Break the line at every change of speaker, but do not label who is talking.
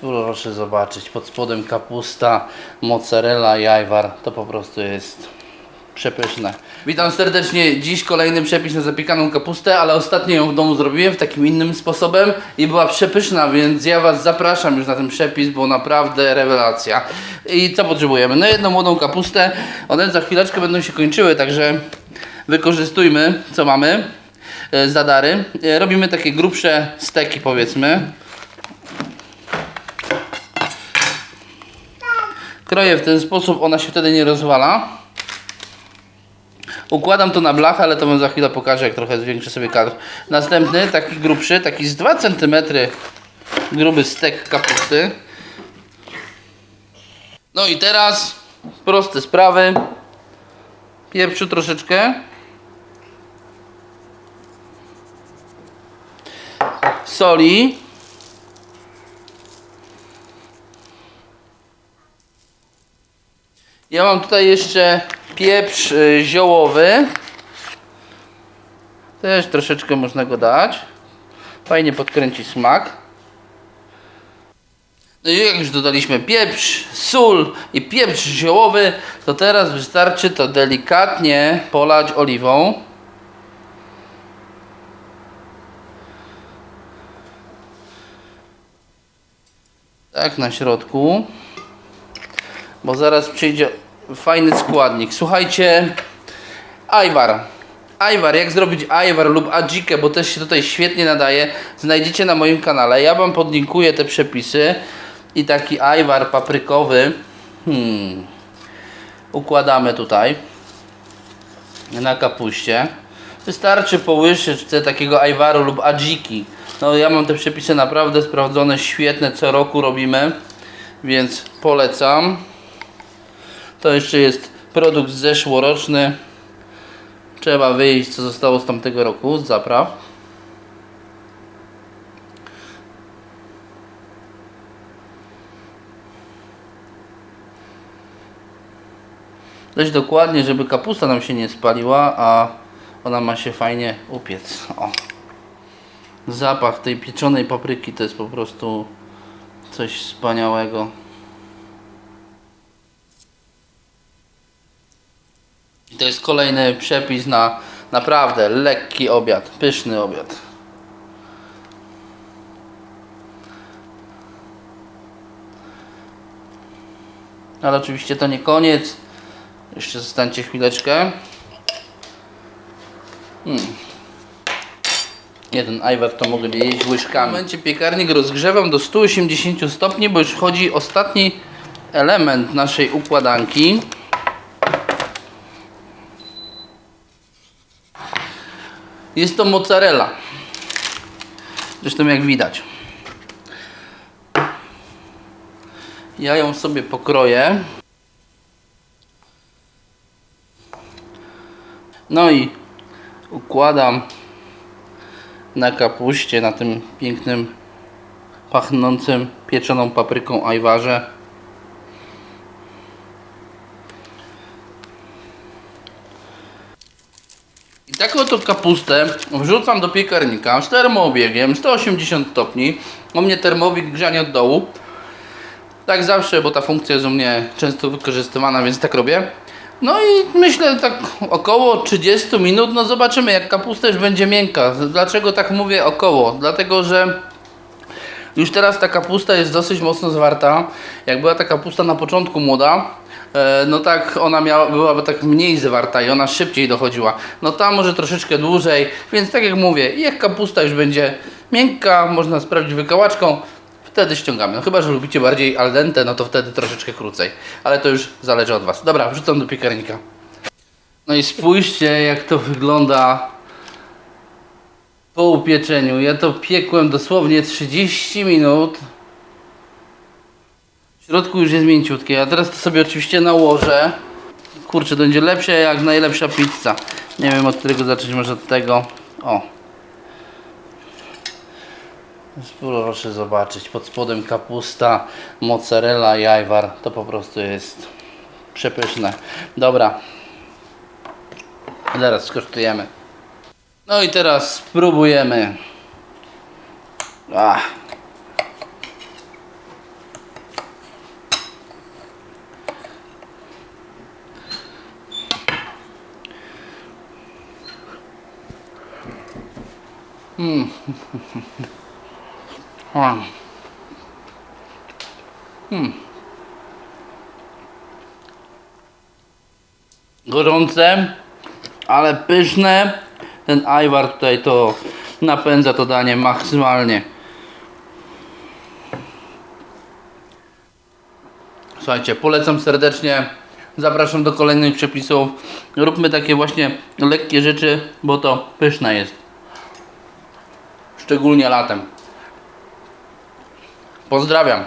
Proszę zobaczyć, pod spodem kapusta, mozzarella i ajwar. To po prostu jest przepyszne. Witam serdecznie. Dziś kolejny przepis na zapiekaną kapustę, ale ostatnio ją w domu zrobiłem w takim innym sposobem i była przepyszna, więc ja Was zapraszam już na ten przepis, bo naprawdę rewelacja. I co potrzebujemy? No jedną młodą kapustę. One za chwileczkę będą się kończyły, także wykorzystujmy co mamy. e, Zadary. E, Robimy takie grubsze steki powiedzmy. Kroję w ten sposób, ona się wtedy nie rozwala. Układam to na blachę, ale to wam za chwilę pokażę, jak trochę zwiększę sobie kadr. Następny, taki grubszy, taki z 2 cm gruby stek kapusty. No i teraz proste sprawy. Pieprzu troszeczkę. Soli. Ja mam tutaj jeszcze pieprz y, ziołowy. Też troszeczkę można go dać. Fajnie podkręci smak. No i jak już dodaliśmy pieprz, sól i pieprz ziołowy, to teraz wystarczy to delikatnie polać oliwą. Tak na środku bo zaraz przyjdzie fajny składnik. Słuchajcie, ajwar. Ajwar, jak zrobić ajwar lub adzikę, bo też się tutaj świetnie nadaje, znajdziecie na moim kanale. Ja Wam podlinkuję te przepisy i taki ajwar paprykowy hmm, układamy tutaj na kapuście. Wystarczy po takiego ajwaru lub adziki. No ja mam te przepisy naprawdę sprawdzone, świetne, co roku robimy, więc polecam. To jeszcze jest produkt zeszłoroczny. Trzeba wyjść, co zostało z tamtego roku, z zapraw. Dość dokładnie, żeby kapusta nam się nie spaliła, a ona ma się fajnie upiec. O. Zapach tej pieczonej papryki to jest po prostu coś wspaniałego. I to jest kolejny przepis na naprawdę lekki obiad, pyszny obiad. Ale oczywiście to nie koniec. Jeszcze zostańcie chwileczkę. Hmm. Jeden ajwar to mogę jeść łyżkami. W momencie piekarnik rozgrzewam do 180 stopni, bo już wchodzi ostatni element naszej układanki. Jest to mozzarella. Zresztą jak widać. Ja ją sobie pokroję. No i układam na kapuście, na tym pięknym, pachnącym pieczoną papryką ajwarze. I taką oto kapustę wrzucam do piekarnika z termoobiegiem 180 stopni. U mnie termowik grzanie od dołu. Tak zawsze, bo ta funkcja jest u mnie często wykorzystywana, więc tak robię. No i myślę tak około 30 minut, no zobaczymy jak kapusta już będzie miękka. Dlaczego tak mówię około? Dlatego, że już teraz ta kapusta jest dosyć mocno zwarta. Jak była ta kapusta na początku młoda, no tak ona miała, byłaby tak mniej zwarta i ona szybciej dochodziła. No ta może troszeczkę dłużej, więc tak jak mówię, jak kapusta już będzie miękka, można sprawdzić wykałaczką, wtedy ściągamy. No chyba, że lubicie bardziej al dente, no to wtedy troszeczkę krócej. Ale to już zależy od Was. Dobra, wrzucam do piekarnika. No i spójrzcie jak to wygląda po upieczeniu. Ja to piekłem dosłownie 30 minut. W środku już jest mięciutkie. A teraz to sobie oczywiście nałożę. Kurczę, to będzie lepsze jak najlepsza pizza. Nie wiem od którego zacząć, może od tego. O. Proszę zobaczyć, pod spodem kapusta, mozzarella i ajwar. To po prostu jest przepyszne. Dobra. Zaraz skosztujemy. No i teraz spróbujemy. Ach. Mm. Mm. Gorące, ale pyszne. Ten ajwar tutaj to napędza to danie maksymalnie. Słuchajcie, polecam serdecznie. Zapraszam do kolejnych przepisów. Róbmy takie właśnie lekkie rzeczy, bo to pyszne jest. Szczególnie latem. Pozdrawiam.